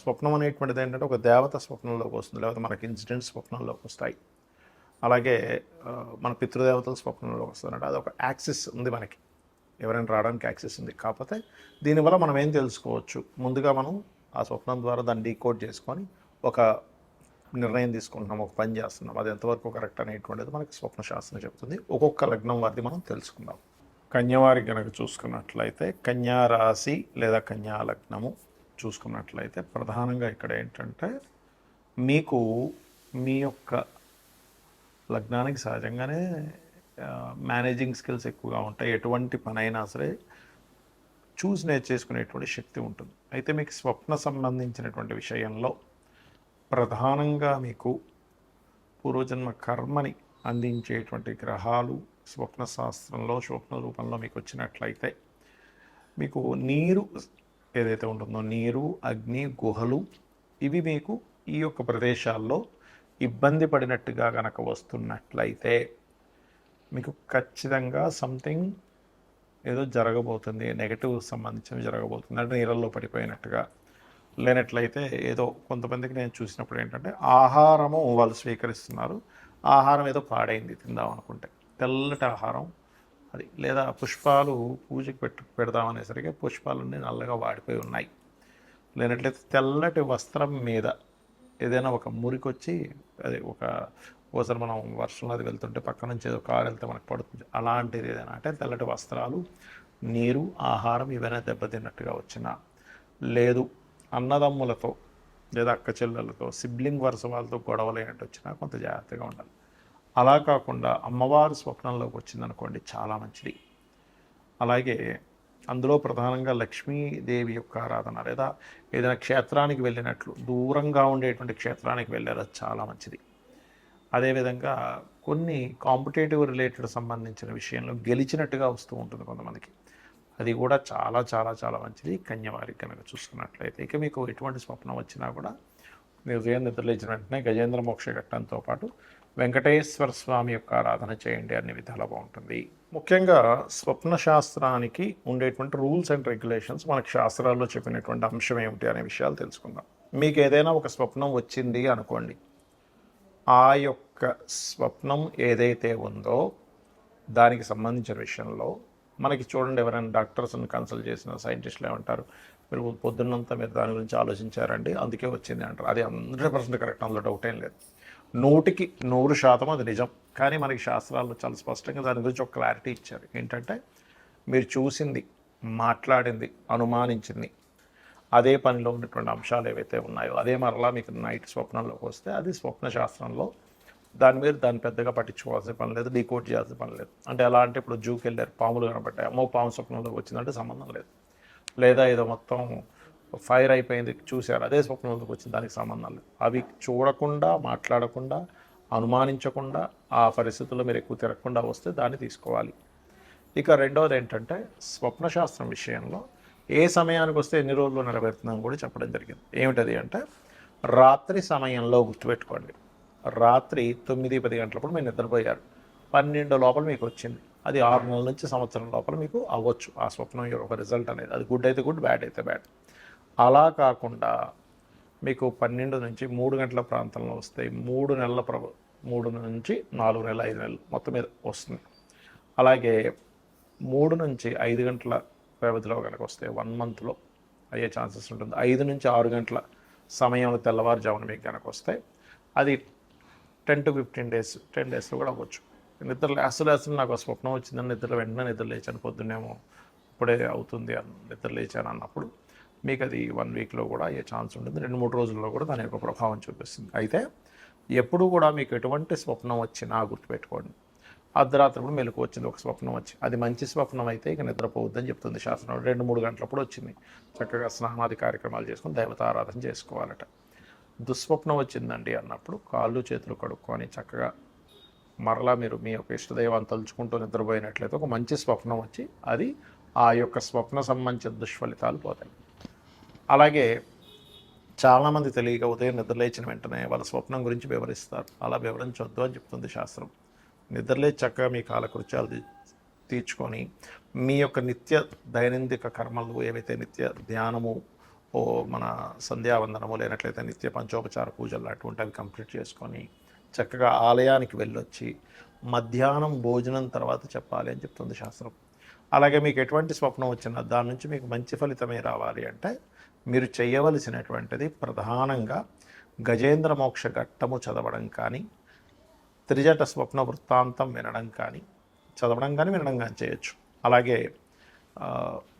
స్వప్నం అనేటువంటిది ఏంటంటే ఒక దేవత స్వప్నంలోకి వస్తుంది లేకపోతే మనకి ఇన్సిడెంట్ స్వప్నంలోకి వస్తాయి. అలాగే మన పితృదేవతల స్వప్నంలోకి వస్తుందంటే అది ఒక యాక్సిస్ ఉంది మనకి. ఎవరైనా రావడానికి యాక్సెస్ ఉంది. కాకపోతే దీనివల్ల మనం ఏం తెలుసుకోవచ్చు? ముందుగా మనం ఆ స్వప్నం ద్వారా దాన్ని డీకోడ్ చేసుకొని ఒక నిర్ణయం తీసుకుంటున్నాం ఒక పని చేస్తున్నాం. అది ఎంతవరకు కరెక్ట్ అనేటువంటిది మనకి స్వప్న శాస్త్రం చెప్తుంది. ఒక్కొక్క లగ్నం వారిది మనం తెలుసుకుందాం. కన్యవారి కనుక చూసుకున్నట్లయితే కన్యారాశి లేదా కన్యా లగ్నము చూసుకున్నట్లయితే ప్రధానంగా ఇక్కడ ఏంటంటే మీకు మీ యొక్క లగ్నానికి సహజంగానే మేనేజింగ్ స్కిల్స్ ఎక్కువగా ఉంటాయి. ఎటువంటి పనైనా సరే చూసి నేర్చేసుకునేటువంటి శక్తి ఉంటుంది. అయితే మీకు స్వప్న సంబంధించినటువంటి విషయంలో ప్రధానంగా మీకు పూర్వజన్మ కర్మని అందించేటువంటి గ్రహాలు స్వప్న శాస్త్రంలో స్వప్న రూపంలో మీకు వచ్చినట్లయితే మీకు నీరు ఏదైతే ఉంటుందో నీరు అగ్ని గుహలు ఇవి మీకు ఈ యొక్క ప్రదేశాల్లో ఇబ్బంది పడినట్టుగా కనుక వస్తున్నట్లయితే మీకు ఖచ్చితంగా సంథింగ్ ఏదో జరగబోతుంది నెగటివ్ సంబంధించినవి జరగబోతుంది అంటే నీళ్ళల్లో పడిపోయినట్టుగా. లేనట్లయితే ఏదో కొంతమందికి నేను చూసినప్పుడు ఏంటంటే ఆహారము వాళ్ళు స్వీకరిస్తున్నారు ఆహారం ఏదో పాడైంది తిందాం అనుకుంటే. తెల్లటి ఆహారం అది. లేదా పుష్పాలు పూజకి పెట్టు పెడదామనేసరికి పుష్పాలన్నీ నల్లగా వాడిపోయి ఉన్నాయి. లేనట్లయితే తెల్లటి వస్త్రం మీద ఏదైనా ఒక మురికొచ్చి అది ఒక ఒకసారి మనం వర్షంలో అది వెళ్తుంటే పక్క నుంచి ఏదో కారు వెళ్తే మనకు పడుతుంది. అలాంటిది ఏదైనా అంటే తెల్లటి వస్త్రాలు నీరు ఆహారం ఇవైనా దెబ్బతిన్నట్టుగా వచ్చినా. లేదు అన్నదమ్ములతో లేదా అక్క చెల్లెలతో సిబ్లింగ్ వరుస వాళ్ళతో గొడవలైనట్టు వచ్చినా కొంత జాగ్రత్తగా ఉండాలి. అలా కాకుండా అమ్మవారు స్వప్నంలోకి వచ్చిందనుకోండి చాలా మంచిది. అలాగే అందులో ప్రధానంగా లక్ష్మీదేవి యొక్క ఆరాధన లేదా ఏదైనా క్షేత్రానికి వెళ్ళినట్లు దూరంగా ఉండేటువంటి క్షేత్రానికి వెళ్ళారు అది చాలా మంచిది. అదేవిధంగా కొన్ని కాంపిటేటివ్ రిలేటెడ్ సంబంధించిన విషయంలో గెలిచినట్టుగా వస్తూ ఉంటుంది కొంతమందికి. అది కూడా చాలా చాలా చాలా మంచిది. కన్యవారికి కనుక చూసుకున్నట్లయితే ఇక మీకు ఎటువంటి స్వప్నం వచ్చినా కూడా మీరు ఉదయం నిద్రలేచిన వెంటనే గజేంద్ర మోక్ష ఘట్టంతో పాటు వెంకటేశ్వర స్వామి యొక్క ఆరాధన చేయండి అన్ని విధాలా బాగుంటుంది. ముఖ్యంగా స్వప్న శాస్త్రానికి ఉండేటువంటి రూల్స్ అండ్ రెగ్యులేషన్స్ మనకు శాస్త్రాల్లో చెప్పినటువంటి అంశం ఏమిటి అనే విషయాలు తెలుసుకుందాం. మీకు ఏదైనా ఒక స్వప్నం వచ్చింది అనుకోండి. ఆ యొక్క స్వప్నం ఏదైతే ఉందో దానికి సంబంధించిన విషయంలో మనకి చూడండి ఎవరైనా డాక్టర్స్ని కన్సల్ట్ చేసిన సైంటిస్టులు ఏమంటారు? మీరు పొద్దున్నంతా మీరు దాని గురించి ఆలోచించారండి. అందుకే వచ్చింది అంటారు. అది హండ్రెడ్ పర్సెంట్ కరెక్ట్. అందులో డౌట్ ఏం లేదు. నూటికి నూరు శాతం అది నిజం. కానీ మనకి శాస్త్రాల్లో చాలా స్పష్టంగా దాని గురించి ఒక క్లారిటీ ఇచ్చారు. ఏంటంటే మీరు చూసింది మాట్లాడింది అనుమానించింది అదే పనిలో ఉన్నటువంటి అంశాలు ఏవైతే ఉన్నాయో అదే మరలా మీకు నైట్ స్వప్నంలోకి వస్తే అది స్వప్న శాస్త్రంలో దాని మీద దాన్ని పెద్దగా పట్టించుకోవాల్సిన పని లేదు డీకోడ్ చేయాల్సిన పని లేదు. అంటే ఎలా అంటే ఇప్పుడు జూకి వెళ్ళారు పాములు కనబడ్డాయి అమ్మో పాము స్వప్నంలోకి వచ్చిందంటే సంబంధం లేదు. లేదా ఏదో మొత్తం ఫైర్ అయిపోయింది చూశారు అదే స్వప్నంలోకి వచ్చింది. దానికి సంబంధం లేదు అవి చూడకుండా మాట్లాడకుండా అనుమానించకుండా ఆ పరిస్థితుల్లో మీరు ఎక్కువ తిరగకుండా వస్తే దాన్ని తీసుకోవాలి. ఇక రెండవది ఏంటంటే స్వప్నశాస్త్రం విషయంలో ఏ సమయానికి వస్తే ఎన్ని రోజులు నెరవేరుతుందని కూడా చెప్పడం జరిగింది. ఏమిటది అంటే రాత్రి సమయంలో గుర్తుపెట్టుకోండి. రాత్రి తొమ్మిది పది గంటలప్పుడు మీరు నిద్రపోయారు. పన్నెండు లోపల మీకు వచ్చింది. అది ఆరు నెలల నుంచి సంవత్సరం లోపల మీకు అవ్వచ్చు. ఆ స్వప్నం యొక్క రిజల్ట్ అనేది. అది గుడ్ అయితే గుడ్ బ్యాడ్ అయితే బ్యాడ్ అలా కాకుండా మీకు పన్నెండు నుంచి మూడు గంటల ప్రాంతంలో వస్తాయి మూడు నెలల ప్ర మూడు నుంచి నాలుగు నెలలు ఐదు నెలలు మొత్తం మీద వస్తుంది. అలాగే మూడు నుంచి ఐదు గంటల వ్యవధిలో కనుక వస్తే వన్ మంత్లో అయ్యే ఛాన్సెస్ ఉంటుంది. ఐదు నుంచి ఆరు గంటల సమయంలో తెల్లవారుజామున మీకు కనుక వస్తే అది ten to fifteen days ten డేస్లో కూడా అవ్వచ్చు. నిద్ర అసలు అసలు నాకు స్వప్నం వచ్చిందని నిద్ర వెంటనే నిద్ర లేచాను. పొద్దున్నేమో ఇప్పుడే అవుతుంది అని నిద్ర లేచాను అన్నప్పుడు మీకు అది వన్ వీక్లో కూడా అయ్యే ఛాన్స్ ఉంటుంది. రెండు మూడు రోజుల్లో కూడా దాని యొక్క ప్రభావం చూపిస్తుంది. అయితే ఎప్పుడు కూడా మీకు ఎటువంటి స్వప్నం వచ్చినా గుర్తుపెట్టుకోండి. అర్ధరాత్రి కూడా మెలకు వచ్చింది. ఒక స్వప్నం వచ్చి అది మంచి స్వప్నం అయితే ఇక నిద్రపోవద్దని చెప్తుంది శాస్త్రం రెండు మూడు గంటలప్పుడు వచ్చింది. చక్కగా స్నానాది కార్యక్రమాలు చేసుకుని దేవతారాధన చేసుకోవాలట. దుస్వప్నం వచ్చిందండి అన్నప్పుడు కాళ్ళు చేతులు కడుక్కొని చక్కగా మరలా మీరు మీ యొక్క ఇష్టదైవాన్ని తలుచుకుంటూ నిద్రపోయినట్లయితే ఒక మంచి స్వప్నం వచ్చి అది ఆ యొక్క స్వప్న సంబంధించిన దుష్ఫలితాలు పోతాయి. అలాగే చాలామంది తెలియక ఉదయం నిద్రలేచిన వెంటనే వాళ్ళ స్వప్నం గురించి వివరిస్తారు. అలా వివరించొద్దు అని చెప్తుంది శాస్త్రం. నిద్రలేచి చక్కగా మీ కాలకృత్యాలు తీర్చుకొని మీ యొక్క నిత్య దైనందిక కర్మలు ఏవైతే నిత్య ధ్యానము ఓ మన సంధ్యావందనము లేనట్లయితే నిత్య పంచోపచార పూజలు అటువంటి అవి కంప్లీట్ చేసుకొని చక్కగా ఆలయానికి వెళ్ళొచ్చి మధ్యాహ్నం భోజనం తర్వాత చెప్పాలి అని చెప్తుంది శాస్త్రం. అలాగే మీకు ఎటువంటి స్వప్నం వచ్చినా దాని నుంచి మీకు మంచి ఫలితమే రావాలి అంటే మీరు చేయవలసినటువంటిది ప్రధానంగా గజేంద్ర మోక్ష ఘట్టము చదవడం కానీ త్రిజట స్వప్న వృత్తాంతం వినడం కానీ చదవడం కానీ వినడం కానీ చేయొచ్చు. అలాగే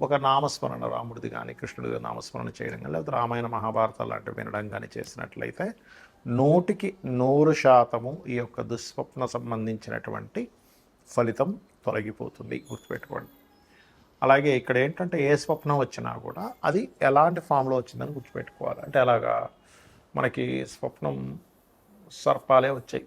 ఒక నామస్మరణ రాముడిది కానీ కృష్ణుడిది నామస్మరణ చేయడం కానీ లేకపోతే రామాయణ మహాభారతాలు లాంటివి వినడం కానీ చేసినట్లయితే నూటికి నూరు శాతము ఈ యొక్క దుస్వప్న సంబంధించినటువంటి ఫలితం తొలగిపోతుంది గుర్తుపెట్టుకోండి. అలాగే ఇక్కడ ఏంటంటే ఏ స్వప్నం వచ్చినా కూడా అది ఎలాంటి ఫామ్లో వచ్చిందని గుర్తుపెట్టుకోవాలి. అంటే అలాగా మనకి స్వప్నం సర్పాలే వచ్చాయి.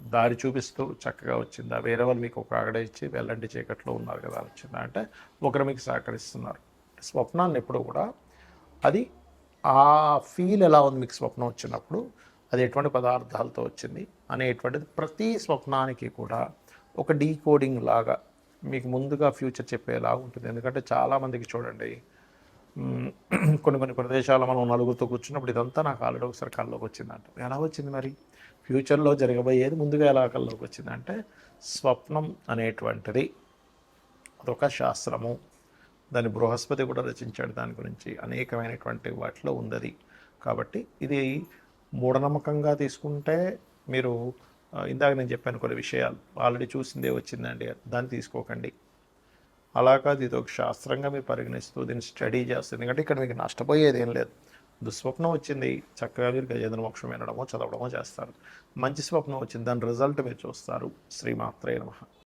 దారి చూపిస్తూ చక్కగా వచ్చిందా. వేరే వాళ్ళు మీకు ఒక కాగడ ఇచ్చి వెళ్ళండి చీకట్లో ఉన్నారు కదా వచ్చిందా అంటే ఒకరు మీకు సహకరిస్తున్నారు. స్వప్నాన్ని ఎప్పుడు కూడా అది ఆ ఫీల్ ఎలా ఉంది మీకు స్వప్నం వచ్చినప్పుడు? అది ఎటువంటి పదార్థాలతో వచ్చింది? అనేటువంటిది ప్రతి స్వప్నానికి కూడా ఒక డీకోడింగ్ లాగా మీకు ముందుగా ఫ్యూచర్ చెప్పేలా ఉంటుంది. ఎందుకంటే చాలామందికి చూడండి కొన్ని కొన్ని ప్రదేశాలు మనం నలుగురితో కూర్చున్నప్పుడు ఇదంతా నాకు ఆల్రెడీ ఒకసారి కల్లోకి వచ్చిందంట. ఎలా వచ్చింది మరి? ఫ్యూచర్లో జరగబోయేది ముందుగా ఎలా కల్లోకి వచ్చిందంటే స్వప్నం అనేటువంటిది. అదొక శాస్త్రము. దాని బృహస్పతి కూడా రచించాడు. దాని గురించి అనేకమైనటువంటి వాటిలో ఉందది. కాబట్టి ఇది మూఢనమ్మకంగా తీసుకుంటే మీరు ఇందాక నేను చెప్పాను కొన్ని విషయాలు. ఆల్రెడీ చూసిందే వచ్చిందండి. దాన్ని తీసుకోకండి. అలా కాదు ఇది ఒక శాస్త్రంగా మీరు పరిగణిస్తూ దీన్ని స్టడీ చేస్తుంది. ఎందుకంటే ఇక్కడ మీకు నష్టపోయేది ఏం లేదు. దుస్వప్నం వచ్చింది చక్కగా మీరు గజేంద్ర మోక్షం వినడమో చదవడమో చేస్తారు. మంచి స్వప్నం వచ్చింది దాని రిజల్ట్ మీరు చూస్తారు. శ్రీమాత్రే నమ.